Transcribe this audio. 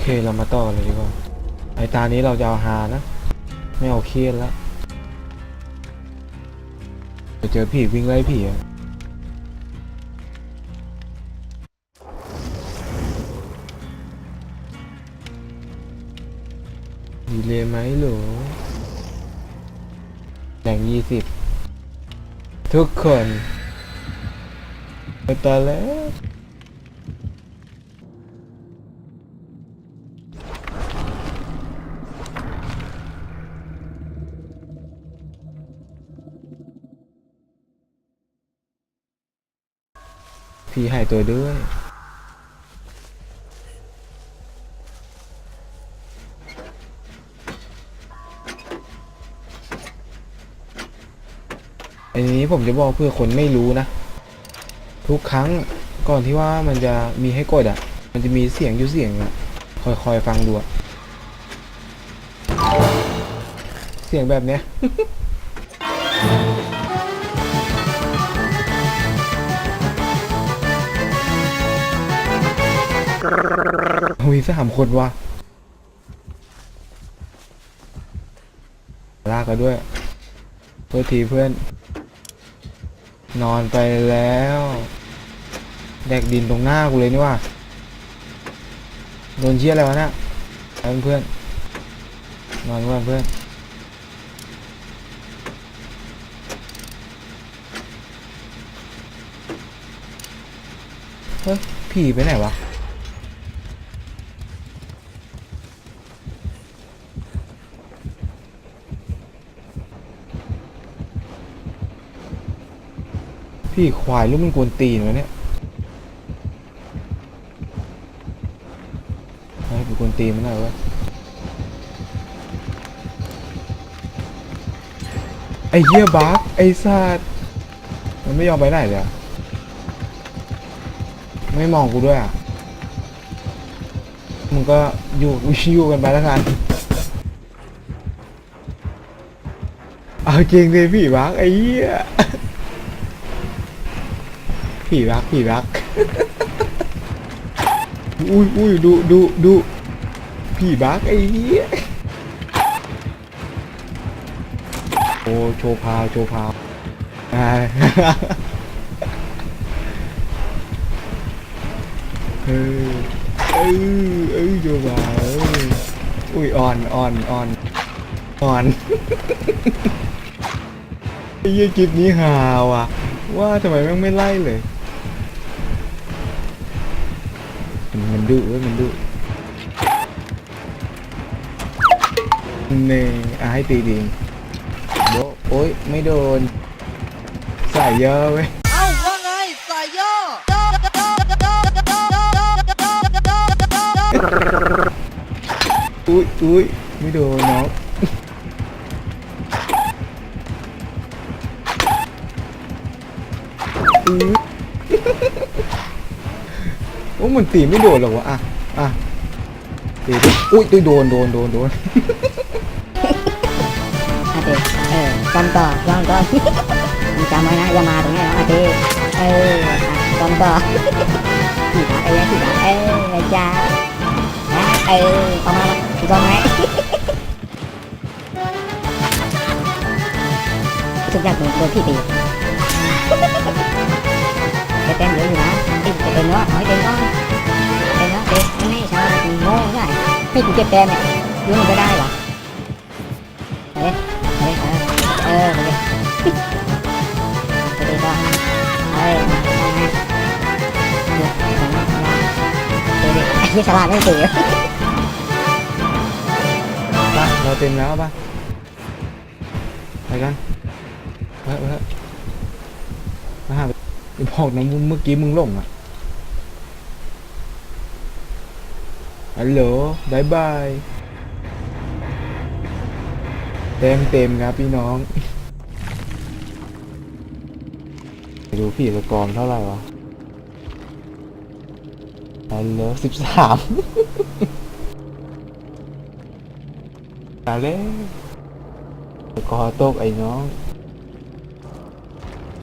เคเรามาต่อเลยดีกว่า ไอตานี้เราจะเอาฮานะ ไม่เอาเครียดแล้วไปเจอผีวิ่งไล่ผีอะดีเลยไหมหรือแบ่งยี่สิบทุกคนไปตาแล้ว พี่ใหายตัวด้วยอันนี้ผมจะบอกเพื่อคนไม่รู้นะ ทุกครั้งก่อนที่ว่ามันจะมีให้กดอะ มันจะมีเสียงอยู่เสียงอะคอยๆฟังดูเสียงแบบเนี้ย หุยสามคนวะลากกันด้วยเพื่อทีเพื่อน นอนไปแล้ว แดกดินตรงหน้ากูเลยนี่ว่าโดนเชี่ยอะไรวะเนี่ยไปเพื่อนนอนก่อนเพื่อนเฮ้ยผีไปไหนวะ พี่ควายลูกมันกวนตีนวะเนี่ยให้เป็นกวนตีนมันหน่อยวะไอ้เหี้ยบักไอ้สัตว์มันไม่ยอมไปไหนเลยอะไม่มองกูด้วยอะ มึงก็อยู่อยู่กันไปแล้วกัน เอาจริงเลยพี่บักไอ้เหี้ย ผีรักผีรัก อุ้ยอุ้ยดูดูดูผีบักไอ้เหี้ยโอ้โชว์พาวโชว์พาวอ่าเออเออเออโชว์พาวอุ้ยอ่อนอ่อนอ่อนอ่อนไอ้เหี้ยคลิปนี้ฮาว่ะว่าทำไมแม่งไม่ไล่เลย มันมันดุเว้ยมันดุหนึ่งอะให้ตีดีโบะโอ๊ยไม่โดน ใส่เยอะเว้ย เอ้าว่าไงสายย่ออุ้ยอุ้ยไม่โดนน้องอื้อ โอ้มันตีไม่โดนหรอกวะอะอะตีดิอุ้ยตุ้ยโดนโดนโดนโดนอาเต้เออจำต่อจำต่อมึงจำไว้นะอย่ามาตรงนี้นะอาเต้เออจำต่อขี่ขาไปเลยขี่ขาเออจ้านะเออประมาณนั้นจำไหมทุกอย่างโดนโดนพี่ตี จะเต้นเยอะอยู่นะติดจะเต้นเนาะเอาให้เต้นก่อนเต้นเนาะเต้นไม่ใช่โง่ไบอกนะมึงเมื่อกี้มึงหลงอะฮัลโหลบายบายเต็มเต็มครับพี่น้องดูพี่สกอร์มเท่าไหร่วะฮัลโหลสิบสามตาเล่สกอร์ตกไอ้น้อง